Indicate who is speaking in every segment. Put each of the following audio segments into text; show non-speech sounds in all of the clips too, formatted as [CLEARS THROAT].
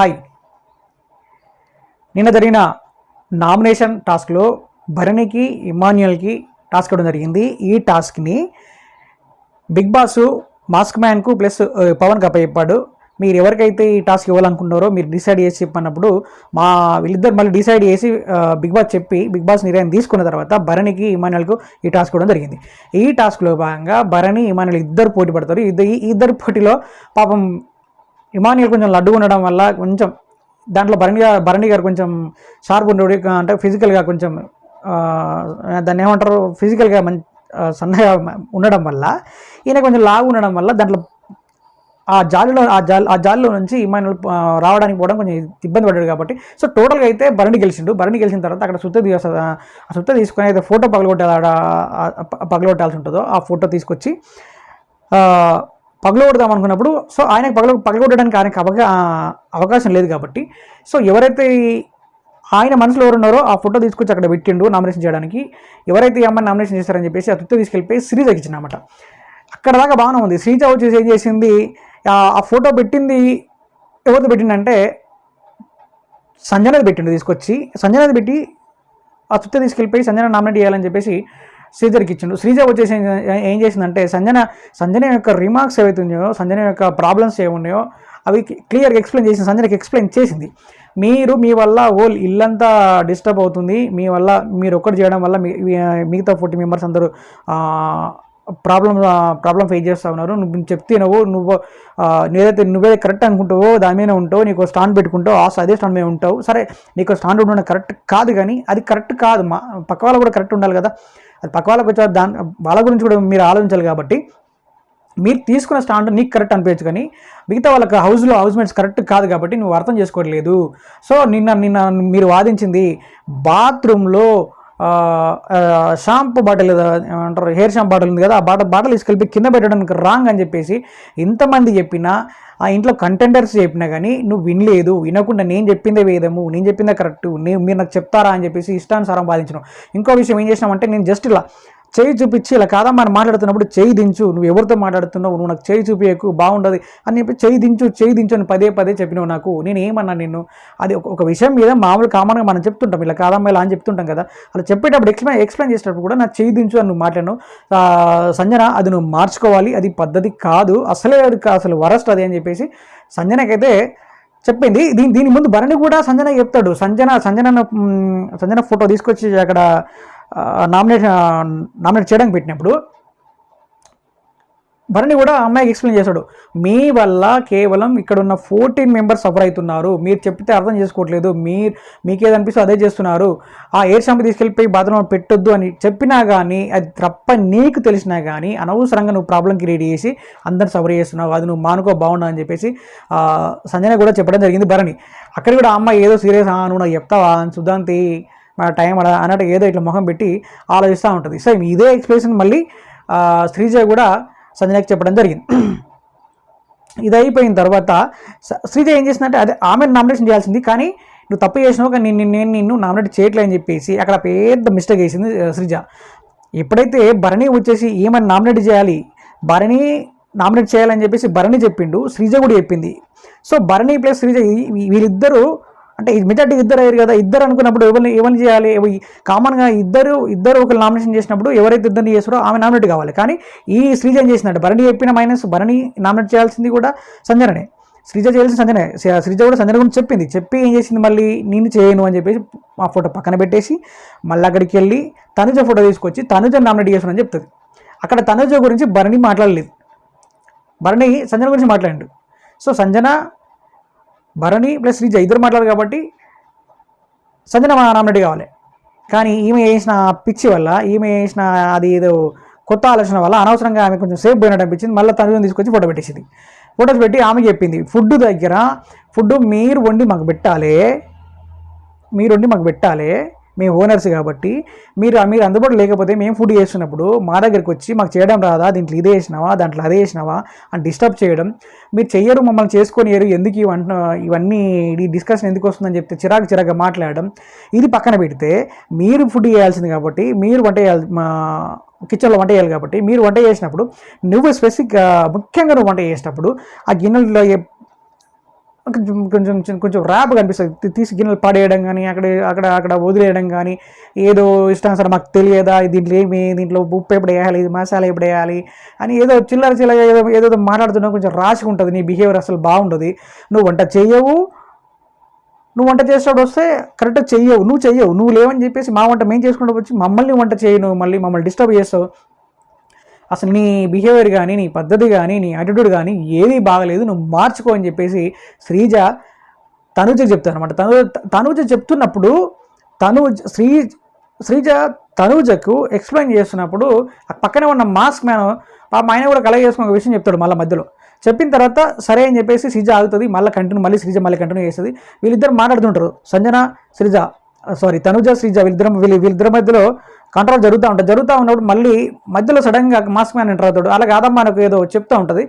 Speaker 1: Hi నిన్న జరిగిన nomination టాస్క్లో భరణికి ఇమాన్యుయల్కి టాస్క్ ఇవ్వడం జరిగింది. ఈ టాస్క్ని బిగ్ బాస్ మాస్క్ మ్యాన్కు ప్లస్ ఆ, పవన్కి అప్పచెప్పాడు. మీరు ఎవరికైతే ఈ టాస్క్ ఇవ్వాలనుకున్నారో మీరు డిసైడ్ చేసి చెప్పినప్పుడు మా వీళ్ళిద్దరు మళ్ళీ డిసైడ్ చేసి బిగ్ బాస్ చెప్పి బిగ్ బాస్ నిర్ణయం తీసుకున్న తర్వాత భరణికి ఇమానుయల్కు ఈ టాస్క్ ఇవ్వడం జరిగింది. ఈ టాస్క్లో భాగంగా భరణి ఇమానుయల్ ఇద్దరు పోటీ పడతారు. ఇద్దరు ఈ ఇద్దరు పోటీలో పాపం ఇమానియల్ కొంచెం లడ్డు ఉండడం వల్ల కొంచెం దాంట్లో భరణి గారు భరణి గారు కొంచెం షార్ప్ ఉండడు అంటే ఫిజికల్గా కొంచెం దాన్ని ఏమంటారు ఫిజికల్గా మంచి సన్నగా ఉండడం వల్ల ఈయన కొంచెం లావు ఉండడం వల్ల దాంట్లో ఆ జాలిలో ఆ జాలి ఆ జాలిలో నుంచి ఇమానుల్ రావడానికి పోవడం కొంచెం ఇబ్బంది పడ్డాడు కాబట్టి సో టోటల్గా అయితే భరణి గెలిచిండు. భరణి గెలిచిన తర్వాత అక్కడ సుత్త తీసు ఆ సుత్త తీసుకొని అయితే ఫోటో పగలగొట్టాలి ఆడ ఆ పగలగొట్టాల్సి ఉంటుందో ఆ ఫోటో తీసుకొచ్చి పగలగొడదాం అనుకున్నప్పుడు సో ఆయనకు పగల పగలగొట్టడానికి ఆయనకు అవగా అవకాశం లేదు కాబట్టి సో ఎవరైతే ఆయన మనసులో ఎవరున్నారో ఆ ఫోటో తీసుకొచ్చి అక్కడ పెట్టిండు నామినేషన్ చేయడానికి. ఎవరైతే ఈ అమ్మాయిని నామినేషన్ చేస్తారని చెప్పేసి ఆ తుత్త తీసుకెళ్ళిపోయి శ్రీజకి ఇచ్చినమాట. అక్కడ దాకా బాగానే ఉంది. శ్రీజ వచ్చేసి ఏం చేసింది? ఆ ఫోటో పెట్టింది ఎవరితో పెట్టిందంటే సంజనది పెట్టిండు తీసుకొచ్చి. సంజనది పెట్టి ఆ చుట్ట తీసుకెళ్ళిపోయి సంజన నామినేట్ చేయాలని చెప్పేసి శ్రీధర్కి ఇచ్చిండు. శ్రీజ వచ్చేసి ఏం- చేసిందంటే సంజన సంజన యొక్క రిమార్క్స్ ఏవైతున్నాయో సంజన యొక్క ప్రాబ్లమ్స్ ఏమున్నాయో అవి క్లియర్గా ఎక్స్ప్లెయిన్ చేసింది. సంజనకి ఎక్స్ప్లెయిన్ చేసింది. మీరు మీ వల్ల హోల్ ఇల్లంతా డిస్టర్బ్ అవుతుంది. మీ వల్ల మీరు ఒక్కటి చేయడం వల్ల మీ- మిగతా ఫోర్టీ మెంబర్స్ అందరూ ప్రాబ్లమ్ ప్రాబ్లం ఫేస్ చేస్తూ ఉన్నారు. నువ్వు చెప్తే నువ్వు నువ్వు ఆ, ఏదైతే నువ్వే కరెక్ట్ అనుకుంటావో దాని మీద ఉంటావు. నీకు స్టాండ్ పెట్టుకుంటావు. ఆ అదే స్టాండ్ మీద ఉంటావు. సరే నీకు స్టాండ్ ఉండడం కరెక్ట్ కాదు కానీ అది కరెక్ట్ కాదు. మా పక్క వాళ్ళు కూడా కరెక్ట్ ఉండాలి కదా. అది పక్క వాళ్ళకి వచ్చే దాని వాళ్ళ గురించి కూడా మీరు ఆలోచించాలి కాబట్టి మీరు తీసుకున్న స్టాండ్ నీకు కరెక్ట్ అనిపించచ్చు కానీ మిగతా వాళ్ళకి హౌస్లో హౌస్ మేట్స్ కరెక్ట్ కాదు కాబట్టి నువ్వు అర్థం చేసుకోవట్లేదు. సో నిన్న నిన్న మీరు వాదించింది బాత్రూంలో షాంపూ బాటిల్ ఏమంటారు హెయిర్ షాంపూ బాటిల్ ఉంది కదా ఆ బాటిల్ బాటిల్ తీసుకెళ్ళి కింద పెట్టడానికి రాంగ్ అని చెప్పేసి ఇంతమంది చెప్పినా ఆ ఇంట్లో కంటెండర్స్ చెప్పినా కానీ నువ్వు వినలేదు వినకుండా నేను చెప్పిందే వేదము నేను చెప్పిందే కరెక్ట్ నేను మీరు నాకు చెప్తారా? అని చెప్పేసి ఇష్టానుసారం బాధించడం ఇంకో విషయం ఏం చేసినామంటే నేను జస్ట్ ఇలా చేయి చూపించి ఇలా కాదమ్మా అని మాట్లాడుతున్నప్పుడు చేయి దించు నువ్వు ఎవరితో మాట్లాడుతున్నావు నువ్వు నాకు చేయి చూపించకు బాగుండదు అని చెప్పి చేయి దించు చేయి దించు అని పదే పదే చెప్పినావు నాకు. నేను ఏమన్నా నిన్ను? అది ఒక- విషయం మీద మామూలు కామన్గా మనం చెప్తుంటాం. ఇలా కాదమ్మా ఇలా అని చెప్తుంటాం కదా. అలా చెప్పేటప్పుడు ఎక్స్ప్లెయిన్ ఎక్స్ప్లెయిన్ చేసేటప్పుడు కూడా నా చేయి దించు అని నువ్వు మాట్లాడినావు. సంజన అది నువ్వు మార్చుకోవాలి. అది పద్ధతి కాదు. అసలే అది కా- అసలు వరస్ట్ అది అని చెప్పేసి సంజనకైతే చెప్పింది. దీని దీని ముందు భరణి కూడా సంజన చెప్తాడు. సంజన సంజన సంజన ఫోటో తీసుకొచ్చి అక్కడ నామినేట్ నామినేట్ చేయడానికి పెట్టినప్పుడు భరణి కూడా అమ్మాయికి ఎక్స్ప్లెయిన్ చేశాడు మీ వల్ల కేవలం ఇక్కడ ఉన్న ఫోర్టీన్ మెంబర్స్ సఫర్ అవుతున్నారు. మీరు చెప్తే అర్థం చేసుకోవట్లేదు. మీరు మీకేదనిపిస్తే అదే చేస్తున్నారు. ఆ ఎయిర్ షాంపు తీసుకెళ్ళిపోయి బాత్రూమ్ పెట్టొద్దు అని చెప్పినా కానీ అది తప్ప నీకు తెలిసినా కానీ అనవసరంగా నువ్వు ప్రాబ్లం క్రియేట్ చేసి అందరు సఫర్ చేస్తున్నావు. అది నువ్వు మానుకో బాగుండదు అని చెప్పేసి ఆ, సంజన కూడా చెప్పడం జరిగింది భరణి. అక్కడ కూడా అమ్మాయి ఏదో సీరియస్ నువ్వు నాకు చెప్తావా? అని సుధాంతి టైం అలా అన్నట్టు ఏదో ఇట్లా మొహం పెట్టి ఆలోచిస్తూ ఉంటుంది. సో ఇదే ఎక్స్ప్రెషన్ మళ్ళీ శ్రీజ కూడా సంజనకి చెప్పడం జరిగింది. [CLEARS THROAT] ఇది అయిపోయిన తర్వాత శ్రీజ ఏం చేసిందంటే అదే ఆమె నామినేషన్ చేయాల్సింది కానీ నువ్వు తప్పు చేసినావు కానీ నేను నేను నిన్ను నామినేట్ చేయట్లే అని చెప్పేసి అక్కడ పెద్ద మిస్టేక్ వేసింది శ్రీజ. ఎప్పుడైతే భరణి వచ్చేసి ఏమని నామినేట్ చేయాలి భరణి నామినేట్ చేయాలని చెప్పేసి భరణి చెప్పిండు శ్రీజ కూడా చెప్పింది. సో భరణి ప్లస్ శ్రీజ వీళ్ళిద్దరూ అంటే మెజార్టీ ఇద్దరు అయ్యారు కదా ఇద్దరు అనుకున్నప్పుడు ఎవరిని ఎవరిని చేయాలి? కామన్గా ఇద్దరు ఇద్దరు ఒకరు నామినేషన్ చేసినప్పుడు ఎవరైతే ఇద్దరిని చేస్తారో ఆమె నామినేట్ కావాలి. కానీ ఈ శ్రీజ ఏం చేసినట్టు భరణి చెప్పిన మైనస్ భరణి నామినేట్ చేయాల్సింది కూడా సంజననే. శ్రీజ చేయాల్సిన సంజనే. శ్రీజ కూడా సంజన గురించి చెప్పింది. చెప్పి ఏం చేసింది మళ్ళీ? నేను చేయను అని చెప్పేసి ఆ ఫోటో పక్కన పెట్టేసి మళ్ళీ అక్కడికి వెళ్ళి తనుజ ఫోటో తీసుకొచ్చి తనుజ నామినేట్ చేస్తానని చెప్తుంది. అక్కడ తనుజ గురించి భరణి మాట్లాడలేదు. భరణి సంజన గురించి మాట్లాడండు. సో సంజన భరణి ప్లస్ శ్రీజ ఇద్దరు మాట్లాడారు కాబట్టి సంజన రామరెడ్డి కావాలి. కానీ ఈమె చేసిన పిచ్చి వల్ల ఈమె చేసిన అది ఏదో కొత్త ఆలోచన వల్ల అనవసరంగా ఆమె కొంచెం సేఫ్ పోయినట్టు అనిపించింది. మళ్ళీ తను తీసుకొచ్చి ఫోటో పెట్టేసింది. ఫోటోస్ పెట్టి ఆమె చెప్పింది ఫుడ్ దగ్గర ఫుడ్ మీరు వండి మాకు పెట్టాలి మీరు వండి మాకు పెట్టాలి మేము ఓనర్స్ కాబట్టి మీరు మీరు అందుబాటులో లేకపోతే మేము ఫుడ్ చేస్తున్నప్పుడు మా దగ్గరికి వచ్చి మాకు చేయడం రాదా? దీంట్లో ఇదే చేసినావా? దాంట్లో అదే చేసినావా? అని డిస్టర్బ్ చేయడం. మీరు చెయ్యరు మమ్మల్ని చేసుకొని ఎందుకు ఇవన్నీ ఇవన్నీ ఈ డిస్కషన్ ఎందుకు వస్తుందని చెప్తే చిరాకు చిరాకుగా మాట్లాడడం. ఇది పక్కన పెడితే మీరు ఫుడ్ చేయాల్సింది కాబట్టి మీరు వంట చేయాలి మా కిచెన్లో వంట చేయాలి కాబట్టి మీరు వంట చేసినప్పుడు నువ్వు స్పెసిఫిక్గా ముఖ్యంగా నువ్వు వంట చేసినప్పుడు ఆ గిన్నెలో కొంచెం కొంచెం కొంచెం ర్యాప్ కనిపిస్తుంది. తీసి గిన్నెలు పడేయడం కానీ అక్కడ అక్కడ అక్కడ వదిలేయడం కానీ ఏదో ఇష్టానుసారం మాకు తెలియదా దీంట్లో ఏమి దీంట్లో ఉప్పు ఎప్పుడు వేయాలి ఇది మసాలా ఎప్పుడు వేయాలి అని ఏదో చిల్లర చిల్లర ఏదో ఏదో మాట్లాడుతున్నావు కొంచెం రాసి ఉంటుంది నీ బిహేవియర్ అసలు బాగుంటుంది నువ్వు వంట చేయవు నువ్వు వంట చేసేటప్పుడు వస్తే కరెక్ట్గా చెయ్యవు. నువ్వు చెయ్యవు. నువ్వు లేవని చెప్పేసి మా వంట మేము చేసుకుంటూ వచ్చి మమ్మల్ని వంట చేయను మళ్ళీ మమ్మల్ని డిస్టర్బ్ చేస్తావు. అసలు నీ బిహేవియర్ కానీ నీ పద్ధతి కానీ నీ యాటిట్యూడ్ కానీ ఏది బాగలేదు నువ్వు మార్చుకో అని చెప్పేసి శ్రీజ తనుజ చెప్తాను అనమాట తను తనుజ చెప్తున్నప్పుడు తను శ్రీ శ్రీజ తనుజకు ఎక్స్ప్లెయిన్ చేస్తున్నప్పుడు పక్కనే ఉన్న మాస్క్ మ్యాన్ పాప ఆయన కూడా కలగ చేసుకున్న ఒక విషయం చెప్తాడు మళ్ళీ మధ్యలో. చెప్పిన తర్వాత సరే అని చెప్పేసి శ్రీజ ఆగుతుంది మళ్ళీ కంటిన్యూ మళ్ళీ శ్రీజ మళ్ళీ కంటిన్యూ చేస్తుంది. వీళ్ళిద్దరు మాట్లాడుతుంటారు. సంజన శ్రీజ సారీ తనుజ శ్రీజ వీళ్ళిద్దరం వీళ్ళు వీళ్ళిద్దరి మధ్యలో కంట్రోల్ జరుగుతూ ఉంటుంది. జరుగుతూ ఉన్నప్పుడు మళ్ళీ మధ్యలో సడన్గా మాస్క్ మ్యాన్ ఎంటర్ అవుతాడు. అలా కాదమ్మా మనకు ఏదో చెప్తూ ఉంటుంది.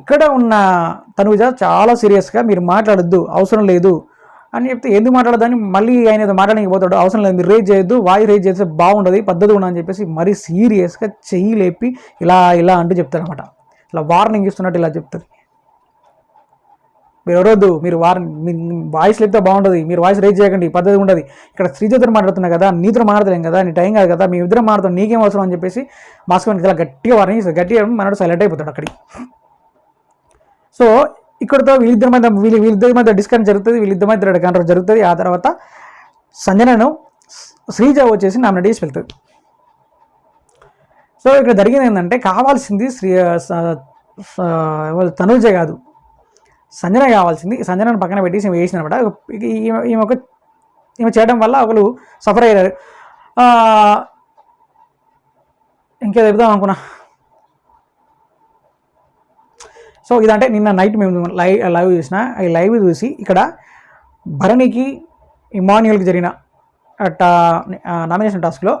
Speaker 1: ఇక్కడ ఉన్న తనుజ చాలా సీరియస్గా మీరు మాట్లాడొద్దు అవసరం లేదు అని చెప్తే ఎందుకు మాట్లాడదని మళ్ళీ ఆయన ఏదో మాట్లాడడానికి పోతాడు. అవసరం లేదు మీరు రేజ్ చేయొద్దు వాయి రేజ్ చేస్తే బాగుండదు పద్ధతి ఉండదు అని చెప్పేసి మరీ సీరియస్గా చెయ్యి లేపి ఇలా ఇలా అంటూ చెప్తారనమాట ఇలా వార్నింగ్ ఇస్తున్నట్టు ఇలా చెప్తుంది. మీరు ఎవరొద్దు మీరు వార్ మీ వాయిస్ లేకపోతే బాగుంటుంది మీరు వాయిస్ రేజ్ చేయకండి పద్ధతి ఉండదు. ఇక్కడ శ్రీజతో మాట్లాడుతున్నా కదా నీతో మాట్లాడలేం కదా నీ టైం కాదు కదా మీ ఇద్దరు మాట్లాడుతాం నీకేం అవసరం అని చెప్పేసి మాస్క్ ఇలా గట్టిగా వారిని గట్టిగా మనడు సైలెంట్ అయిపోతాడు అక్కడికి. సో ఇక్కడతో వీళ్ళిద్దరి మధ్య వీళ్ళు వీళ్ళిద్దరి మధ్య డిస్కషన్ జరుగుతుంది వీళ్ళిద్దరి మధ్య కంట్రోల్ జరుగుతుంది. ఆ తర్వాత సంజనను శ్రీజ వచ్చేసి నామినేట్ చేసి వెళ్తుంది. సో ఇక్కడ జరిగింది ఏంటంటే కావాల్సింది శ్రీ తనుజే కాదు. సంజన కావాల్సింది. సంజనను పక్కన పెట్టి ఈమె వేసిన ఈమె ఈమె ఒక ఈమె చేయడం వల్ల ఒకరు సఫర్ అయ్యారు. ఆ, ఇంకేదో చెప్దాం అనుకున్నా. సో ఇదంటే నిన్న నైట్ మేము లైవ్ లైవ్ చూసిన. ఈ లైవ్ చూసి ఇక్కడ భరణికి ఇమాన్యుయల్కి జరిగిన నామినేషన్ టాస్క్లో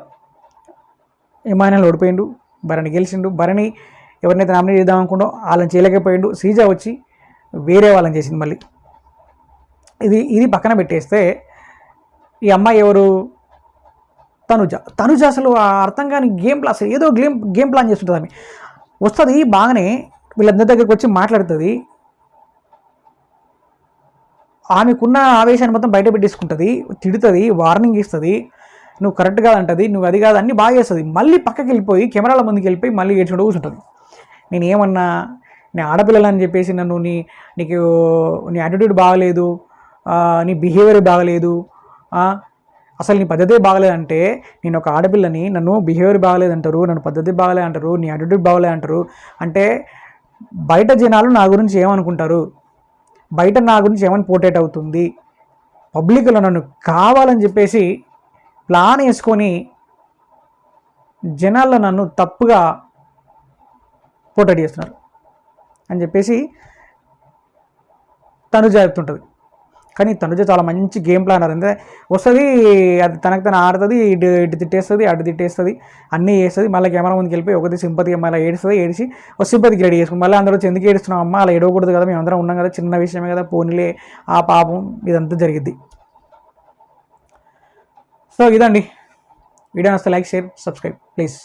Speaker 1: ఇమాన్యుల్ ఓడిపోయిండు. భరణి గెలిచిండు. భరణి ఎవరినైతే నామినేట్ చేద్దాం అనుకుంటో వాళ్ళని చేయలేకపోయిండు. సీజా వచ్చి వేరే వాళ్ళని చేసింది మళ్ళీ. ఇది ఇది పక్కన పెట్టేస్తే ఈ అమ్మాయి ఎవరు? తనుజ. తనుజ అసలు ఆ అర్థం కాని గేమ్ ప్లాస్ అసలు ఏదో గేమ్ గేమ్ ప్లాన్ చేస్తుంటుంది ఆమె. వస్తుంది బాగానే వీళ్ళందరి దగ్గరికి వచ్చి మాట్లాడుతుంది. ఆమెకున్న ఆవేశాన్ని మొత్తం బయట పెట్టేసుకుంటుంది తిడుతుంది వార్నింగ్ ఇస్తుంది. నువ్వు కరెక్ట్ కాదంటది నువ్వు అది కాదు అన్ని బాగా చేస్తుంది. మళ్ళీ పక్కకి వెళ్ళిపోయి కెమెరాల ముందుకు వెళ్ళిపోయి మళ్ళీ ఏడ్చుకుంటూ కూర్చుంటుంది. నేను ఏమన్నా నేను ఆడపిల్లలని చెప్పేసి నన్ను నీ నీకు నీ యాటిట్యూడ్ బాగలేదు నీ బిహేవియర్ బాగలేదు అసలు నీ పద్ధతి బాగలేదంటే నేను ఒక ఆడపిల్లని నన్ను బిహేవియర్ బాగలేదంటారు నన్ను పద్ధతి బాగలేదు అంటారు నీ యాటిట్యూడ్ బాగలేదు అంటారు అంటే బయట జనాలు నా గురించి ఏమనుకుంటారు? బయట నా గురించి ఏమని పోర్ట్రేట్ అవుతుంది? పబ్లిక్లో నన్ను కావాలని చెప్పేసి ప్లాన్ వేసుకొని జనాల్లో నన్ను తప్పుగా పోర్ట్రేట్ చేస్తున్నారు. అని చెప్పేసి తనుజ చెప్తుంటుంది. కానీ తనుజ చాలా మంచి గేమ్ ప్లానర్. అంటే వస్తుంది అది తనకు తను ఆడుతుంది ఇటు ఇటు తిట్టేస్తుంది అటు తిట్టేస్తుంది అన్నీ చేస్తుంది మళ్ళీ కెమెరా ముందుకు వెళ్ళిపోయి ఒకటి సింపతిగా మళ్ళీ ఏడుస్తుంది ఏడిచి ఒక సింపతికి రెడీ చేసుకుని మళ్ళీ అందరూ వచ్చి ఎందుకు ఏడుస్తున్నాం అమ్మ? అలా ఏడవకూడదు కదా మేము అందరం ఉన్నాం కదా చిన్న విషయమే కదా పోనీలే ఆ పాపం ఇదంతా జరిగిద్ది. సో ఇదండి. వీడియో నస్తే లైక్ షేర్ సబ్స్క్రైబ్ ప్లీజ్.